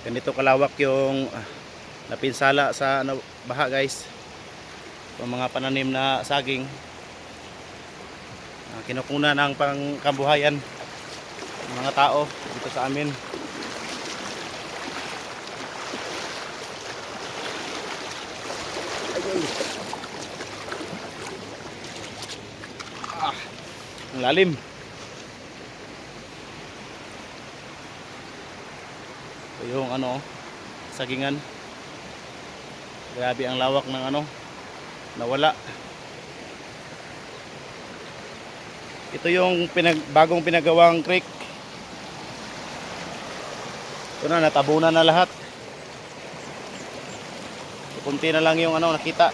ganito kalawak yung ah, napinsala sa ano, baha guys. Yung mga pananim na saging. Uh, kinukuna ng pangkambuhayan ng mga tao dito sa amin. Ah, ang lalim Ito yung ano, sagingan. Grabe ang lawak ng ano, nawala. Ito yung pinag, bagong pinagawang creek. Ito na, natabunan na lahat. Kunti na lang yung ano, nakita.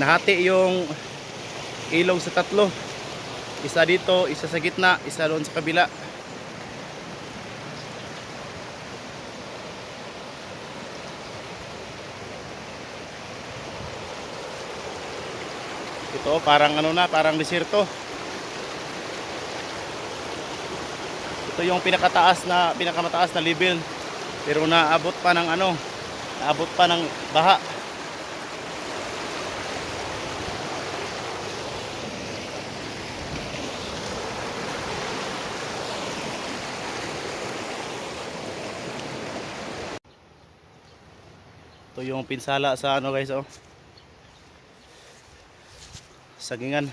Nahati yung ilog sa tatlo. Isa dito, isa sa gitna, isa doon sa kabila. Ito parang ano na, parang desierto. Ito yung pinakataas na pinakamataas na level. Pero naabot pa ng ano, naabot pa ng baha. Ito yung pinsala sa ano guys oh. Sagingan.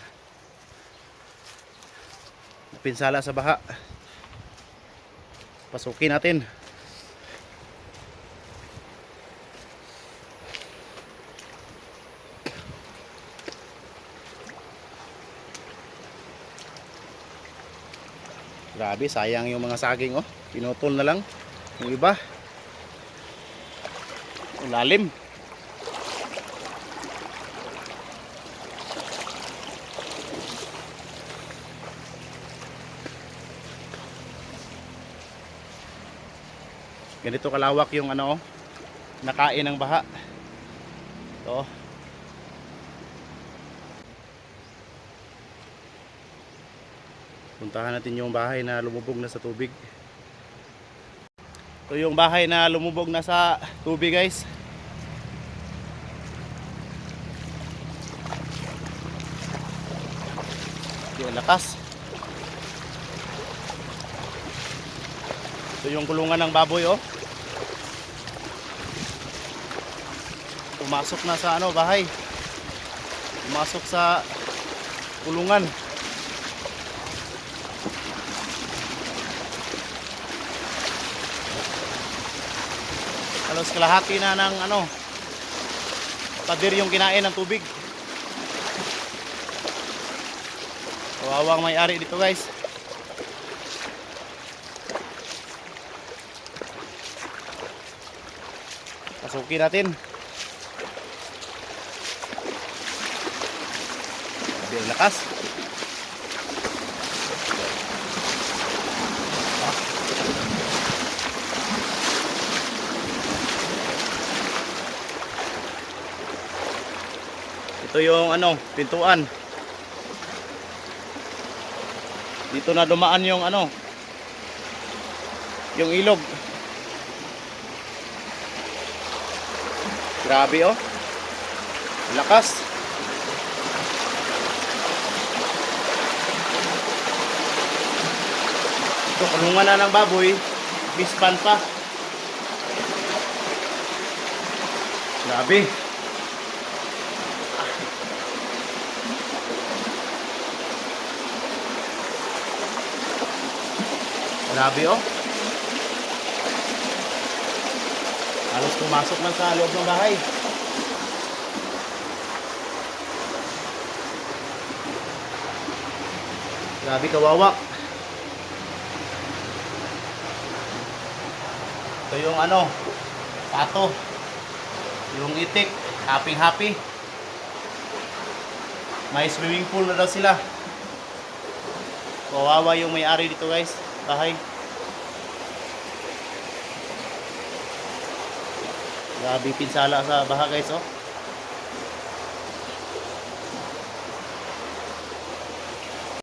Pinsala sa baha. Pasukin natin. Grabe, sayang yung mga saging oh. Pinutol na lang. Yung iba. Lalim. Ganito kalawak yung ano, nakain ng baha. Ito. Puntahan natin yung bahay na lumubog na sa tubig. Ito yung bahay na lumubog na sa tubig guys. Yung lakas. Ito yung kulungan ng baboy oh. Pumasok na sa ano bahay. Pumasok sa kulungan. Halos kalahati na ng ano pader yung kinain ng tubig. Kawawang may-ari dito guys. Pasukin natin. Sabi ang lakas. Ito yung ano, pintuan. Dito na dumaan yung ano, yung ilog. Grabe oh. Lakas. Ito, kulungan na ng baboy. Bispan pa. Grabe. Grabe oh. Halos pumasok man sa loob ng bahay. Grabe kawawa. Ito yung ano, pato. Yung itik, happy happy. May swimming pool na daw sila. Kawawa yung may-ari dito guys, bahay. Grabe pinsala sa baha guys oh.